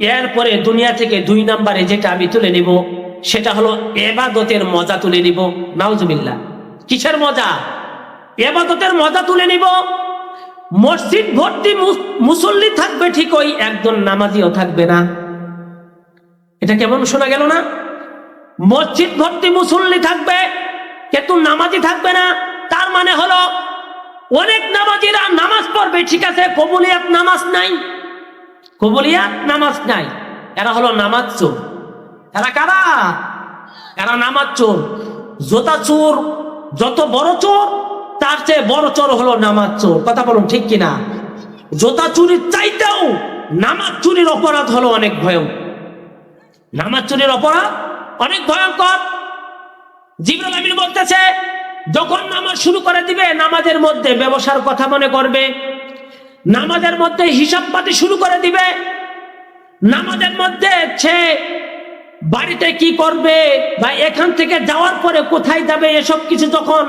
এরপরে দুনিয়া থেকে দুই নম্বরে যেটা আমি তুলে নিব, সেটা হলো এবাদতের মজা তুলে নিব। নাউজুবিল্লাহ। কিসের মজা? এবাদতের মজা তুলে নিব। মসজিদ ভর্তি মুসল্লি থাকবে ঠিকই একজন নামাজিও থাকবে না। এটা কেমন শোনা গেল না? মসজিদ ভর্তি মুসল্লি থাকবে, কিন্তু নামাজি থাকবে না। তার মানে হলো, অনেক নামাজিরা নামাজ পড়বে, ঠিক আছে, কবুলিয়াত নামাজ নাই। কবুলিয়াত নামাজ নাই। এরা হলো নামাজ চোর। এরা কারা? এরা নামাজ চোর। জোতা চোর, যত বড় চোর, তার চেয়ে বড় চোর হলো নামাজ চোর। কথা বলুন ঠিক কিনা? জোতা চুরির চাইতেও নামাজ চুরির অপরাধ হলো অনেক ভয়ঙ্কর। নামাজ চুরির অপরাধ অনেক ভয়ঙ্কর। জিবরাল আমিন বলতেছে, যখন নামাজ শুরু করে দিবে, নামাজের মধ্যে ব্যবসার কথা মনে করবে। নামাজের মধ্যে হিসাব পাতি শুরু করে দিবে। নামাজের মধ্যে সে বাড়িতে কি করবে বা এখান থেকে যাওয়ার পরে কোথায় যাবে, এসব কিছু তখন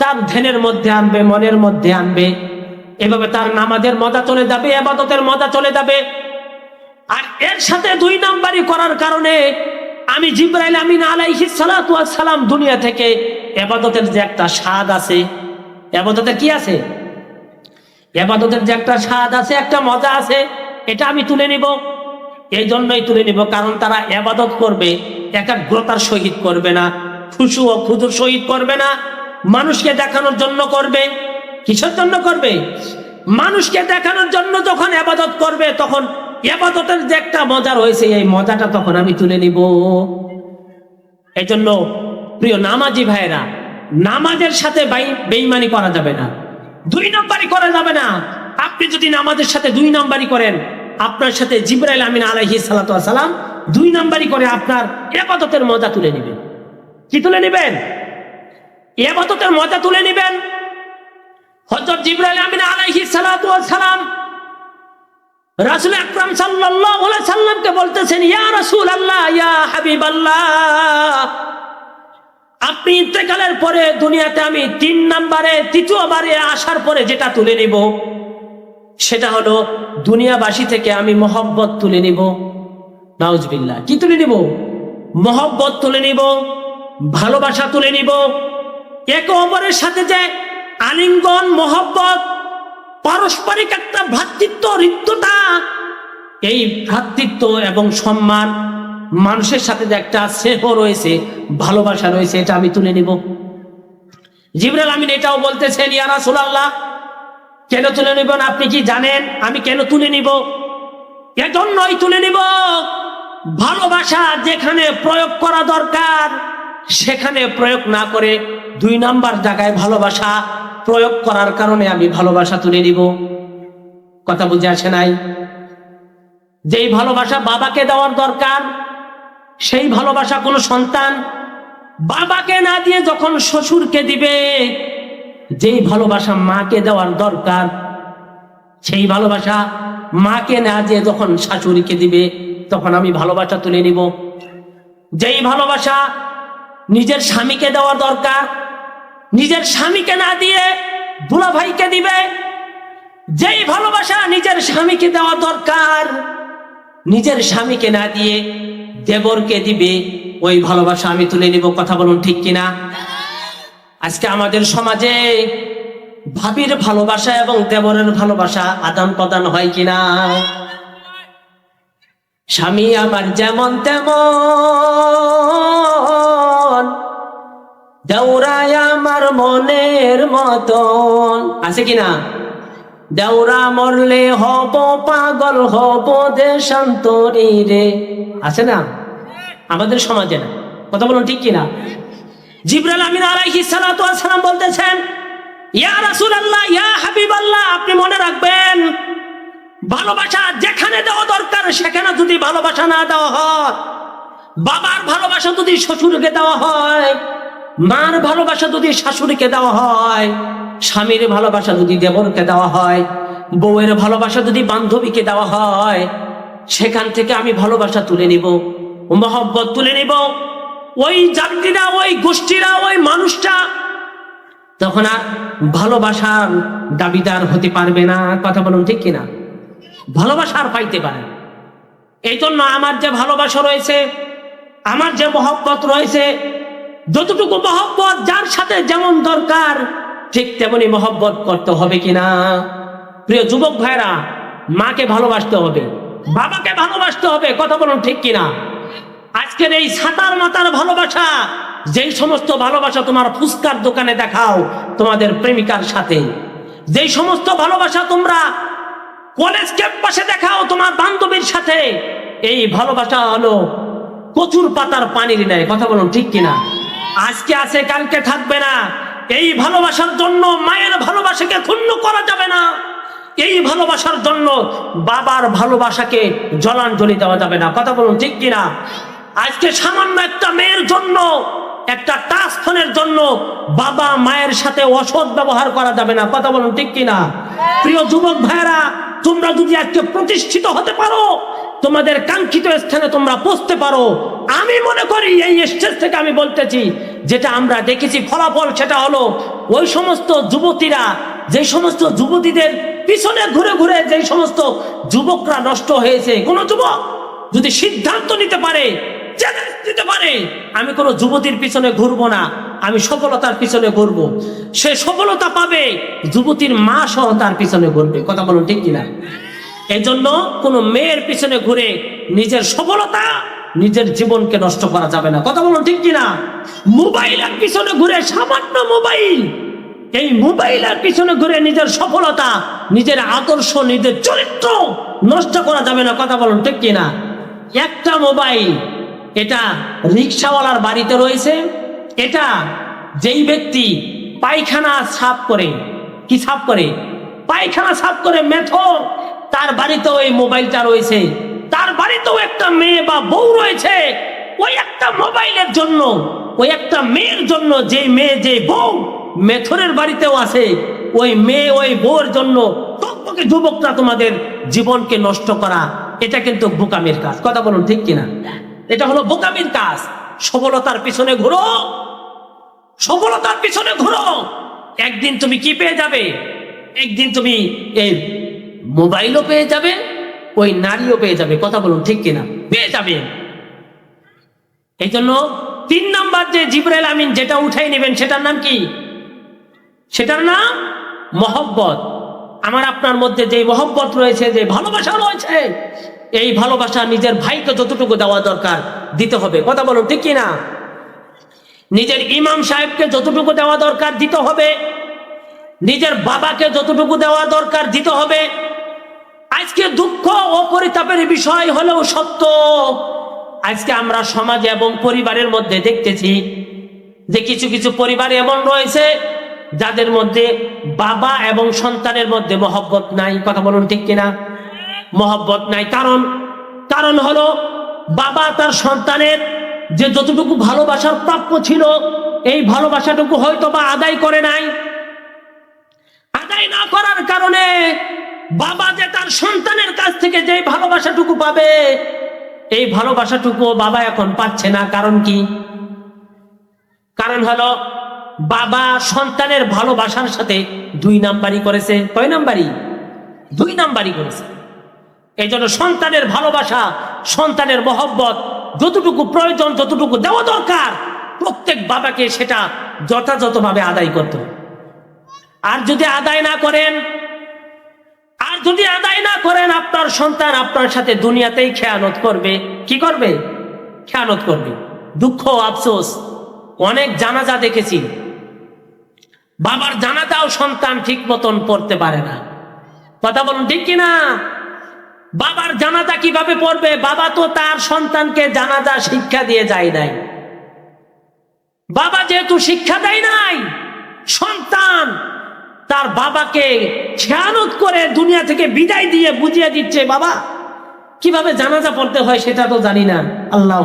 তার ধ্যানের মধ্যে আনবে, মনের মধ্যে আনবে, এভাবে তার নামাজের মজা চলে যাবে আবাদতের মজা চলে যাবে। আর এর সাথে দুই নাম্বারই করার কারণে আমি জিব্রাইল আমিন আলাইহি সালাম দুনিয়া থেকে এবাদতের যে একটা স্বাদ আছে এবাদতের কি আছে? এবাদতের যে একটা স্বাদ আছে, একটা মজা আছে, এটা আমি তুলে নিব। এই জন্যই তুলে নিব, কারণ তারা এবাদত করবে, একাগ্রতার সহিত করবে না, খুশু ও ক্ষুদুর সহিত করবে না, মানুষকে দেখানোর জন্য করবে। কিসের জন্য করবে? মানুষকে দেখানোর জন্য যখন এবাদত করবে, তখন এবাদতের যে একটা মজা রয়েছে, এই মজাটা তখন আমি তুলে নিব। এই জন্য প্রিয় নামাজি ভাইয়েরা, নামাজের সাথে বাই- বেইমানি করা যাবে না। দুই নম্বরই করা যাবে না। আপনি যদি নামাজের সাথে দুই নম্বরই করেন, আপনার সাথে জিব্রাইল আমিন ওয়াস সালাম দুই নম্বরই করে আপনার এবাদতের মজা তুলে নেবেন। কি তুলে নেবেন? এবাদতের মজা তুলে নেবেন। হযরত জিব্রাইল আমিন আলাইহি সালাতু সালাম রাসূল আকরাম সাল্লাল্লাহু আলাইহি সাল্লামকে বলতেছেন, ইয়া রাসূল আল্লাহ ইয়া হাবিব আল্লাহ আপনি ইন্তেকালের পরে দুনিয়াতে আমি তিন নাম্বারে, তৃতীয়বারে আসার পরে যেটা তুলে নিব, সেটা হলো দুনিয়াবাসী থেকে আমি মহব্বত তুলে নিব। নাউজবিল্লাহ, কি তুলে নিব? মহব্বত তুলে নিব, ভালোবাসা তুলে নিব। একে অপরের সাথে যে আলিঙ্গন, মহব্বত, পারস্পরিক একটা ভ্রাতৃত্ব হৃদ্যতা এই ভ্রাতৃত্ব এবং সম্মান মানুষের সাথে যে একটা স্নেহ রয়েছে, ভালোবাসা রয়েছে, এটা আমি তুলে নিব। জিবরাল আমিন এটাও বলতেছেন, ইয়া রাসূলুল্লাহ, কেন তুলে নিবেন আপনি কি জানেন? আমি কেন তুলে নিব? এজন্যই তুলে নিব। ভালোবাসা যেখানে প্রয়োগ করা দরকার, সেখানে প্রয়োগ না করে দুই নাম্বার জায়গায় ভালোবাসা প্রয়োগ করার কারণে আমি ভালোবাসা তুলে নিব। কথা বুঝে আসে নাই? যেই ভালোবাসা বাবাকে দেওয়ার দরকার সেই ভালোবাসা কোনো সন্তান বাবাকে না দিয়ে যখন শ্বশুরকে দিবে, যেই ভালোবাসা মাকে দেওয়ার দরকার, সেই ভালোবাসা মাকে না দিয়ে যখন শাশুড়িকে দিবে, তখন আমি ভালোবাসা তুলে নিব। যেই ভালোবাসা নিজের স্বামীকে দেওয়ার দরকার, নিজের স্বামীকে না দিয়ে দুলা ভাইকে দিবে, যেই ভালোবাসা নিজের স্বামীকে দেওয়া দরকার, নিজের স্বামীকে না দিয়ে দেবরকে দিবে, ওই ভালোবাসা আমি তুলে নিব, কথা বলুন ঠিক কিনা? আজকে আমাদের সমাজে ভাবির ভালোবাসা এবং দেবরের ভালোবাসা আদান প্রদান হয় কিনা? স্বামী আমার যেমন তেমন দেওরায় আমার মনের মতন। আছে কিনা? দেওরা মরলে হব পাগল, হব দেশান্তরী রে। আছে না? আমাদের সমাজে না। কথা বলুন ঠিক কিনা? জিব্রাইল আমিন আলাইহিস সালাতু সালাম বলতেছেন, ইয়া রাসূলুল্লাহ, ইয়া হাবিবাল্লাহ, আপনি মনে রাখবেন, ভালোবাসা যেখানে দেওয়া দরকার, সেখানে যদি ভালোবাসা না দেওয়া হয়, বাবার ভালোবাসা যদি শ্বশুরকে দেওয়া হয়, মার ভালোবাসা যদি শাশুড়িকে দেওয়া হয়, স্বামীর ভালোবাসা যদি দেবরকে দেওয়া হয়, বউয়ের ভালোবাসা যদি বান্ধবীকে দেওয়া হয়, সেখান থেকে আমি ভালোবাসা তুলে নিব। মহব্বত তুলে নিব। ওই জাতিরা, ওই গোষ্ঠীরা, ওই মানুষটা তখন আর ভালোবাসার দাবিদার হতে পারবে না। কথা বলুন ঠিক কিনা? ভালোবাসা আর পাইতে পারে এই জন্য আমার যে ভালোবাসা রয়েছে, আমার যে মহব্বত রয়েছে, যতটুকু মহব্বত যার সাথে যেমন দরকার, ঠিক তেমনি মহব্বত করতে হবে কিনা? প্রিয় যুবক ভাইরা, মাকে ভালোবাসতে হবে, বাবাকে ভালোবাসতে হবে, কথা বলুন ঠিক কিনা? আজকের এই সাতার মাতার ভালোবাসা, যেই সমস্ত ভালোবাসা তোমার ফুসকার দোকানে দেখাও তোমাদের প্রেমিকার সাথে। যেই সমস্ত ভালোবাসা তোমরা কলেজ ক্যাম্পাসে দেখাও তোমার বান্ধবীর সাথে, এই ভালোবাসা হলো কচুর পাতার পানির নেয় কথা বলুন ঠিক কিনা? আজকে আছে, কালকে থাকবে না। এই ভালোবাসার জন্য মায়ের ভালোবাসাকে ক্ষুণ্ণ করা যাবে না। এই ভালোবাসার জন্য বাবার ভালোবাসাকে জলাঞ্জলি দেওয়া যাবে না। কথা বলুন ঠিক কিনা? আজকে সামান্য একটা মেয়ের জন্য একটা টাচ ফোনের জন্য বাবা মায়ের সাথে অসৎ ব্যবহার করা যাবে না। কথা বলুন ঠিক কিনা? প্রিয় যুবক ভাইরা তোমরা যদি আজকে প্রতিষ্ঠিত হতে পারো তোমাদের কাঙ্ক্ষিত স্থানে তোমরা পৌঁছতে পারো। আমি মনে করি এই স্টেজ থেকে আমি বলতেছি যেটা আমরা দেখেছি ফলাফল সেটা হলো ওই সমস্ত যুবতীরা যে সমস্ত যুবতীদের পিছনে ঘুরে ঘুরে যে সমস্ত যুবকরা নষ্ট হয়েছে। কোন যুবক যদি সিদ্ধান্ত নিতে পারে চ্যালেঞ্জ দিতে পারে, আমি কোনো যুবতীর পিছনে ঘুরবো না, আমি সফলতার পিছনে ঘুরবো। সে সফলতা পাবে, যুবতীর মা সহ তার পিছনে ঘুরবে। কথা বলুন ঠিক কিনা? এই জন্য কোনো মেয়ের পিছনে ঘুরে নিজের সফলতা, নিজের জীবনকে নষ্ট করা যাবে না। কথা বলুন ঠিক কিনা? মোবাইলের পিছনে ঘুরে, সামান্য মোবাইল, এই মোবাইলের পিছনে ঘুরে নিজের সফলতা, নিজের আদর্শ, নিজের চরিত্র নষ্ট করা যাবে না। কথা বলুন ঠিক কিনা? একটা মোবাইল এটা রিক্সাওয়ালার বাড়িতে রয়েছে। এটা যেই ব্যক্তি পায়খানা সাফ করে, কি সাফ করে? পায়খানা সাফ করে মেথর তার বাড়িতেও এই মোবাইলটা রয়েছে। তার বাড়িতেও একটা মেয়ে বা বউ রয়েছে। ওই একটা মোবাইলের জন্য, ওই একটা মেয়ের জন্য যে মেয়ে যে বউ মেথরের বাড়িতেও আছে, ওই মেয়ে, ওই বউর জন্য টকটকে যুবকরা তোমাদের জীবনকে নষ্ট করা, এটা কিন্তু বোকামির কাজ। কথা বলুন ঠিক কিনা? এটা হলো বোকামির কাজ। সফলতার পিছনে ঘুরো। সফলতার পিছনে ঘুরো। একদিন তুমি কি পেয়ে যাবে? একদিন তুমি এই মোবাইলও পেয়ে যাবে, ওই নারীও পেয়ে যাবে। কথা বলুন, ঠিক কিনা? পেয়ে যাবে। এই জন্য তিন নাম্বার যে জিব্রাইল আমিন যেটা উঠাই নেবেন, সেটার নাম কি? সেটার নাম মহব্বত। আমার আপনার মধ্যে যে মহব্বত রয়েছে যে ভালোবাসা রয়েছে, এই ভালোবাসা নিজের ভাইকে যতটুকু দেওয়া দরকার দিতে হবে। কথা বলুন, ঠিক কিনা? নিজের ইমাম সাহেবকে যতটুকু দেওয়া দরকার দিতে হবে। নিজের বাবাকে যতটুকু দেওয়া দরকার দিতে হবে। আজকে দুঃখ ও পরিতাপের বিষয় হলেও সত্য। আজকে আমরা সমাজে এবং পরিবারের মধ্যে দেখতেছি যে কিছু কিছু পরিবার এমন রয়েছে যাদের মধ্যে বাবা এবং সন্তানের মধ্যে মহব্বত নাই, কথা বলুন ঠিক কিনা? মহব্বত নাই। কারণ কারণ হলো বাবা তার সন্তানের যে যতটুকু ভালোবাসার প্রাপ্য ছিল, এই ভালোবাসাটুকু হয়তো বা আদায় করে নাই। আদায় না করার কারণে বাবা যে তার সন্তানের কাছ থেকে যে ভালোবাসাটুকু পাবে, এই ভালোবাসাটুকু বাবা এখন পাচ্ছে না। কারণ কি? কারণ হলো বাবা সন্তানের ভালোবাসার সাথে দুই নাম্বারই করেছে। কয় নাম্বারই? দুই নাম্বারই করেছে। এই জন্য সন্তানের ভালোবাসা, সন্তানের মহব্বত, যতটুকু প্রয়োজন, যতটুকু দেওয়া দরকার, প্রত্যেক বাবাকে সেটা যথাযথভাবে আদায় করতে আর যদি আদায় না করেন, আর যদি আদায় না করেন, আপনার সন্তান আপনার সাথে দুনিয়াতেই খেয়ানত করবে। কি করবে? খেয়ানত করবে। দুঃখ, আফসোস, অনেক জানাজা দেখেছি। বাবার জানাজাও সন্তান ঠিক মতন পড়তে পারে না। কথা বলুন ঠিক কিনা? বাবার জানাজা কীভাবে পড়বে? বাবা তো তার সন্তানকে জানাজা শিক্ষা দিয়ে যায় নাই। বাবা যেহেতু শিক্ষা দেয় নাই, সন্তান তার বাবাকে খেয়ানত করে দুনিয়া থেকে বিদায় দিয়ে বুঝিয়ে দিচ্ছে, বাবা, কীভাবে জানাজা পড়তে হয় সেটা তো জানি না। আল্লাহ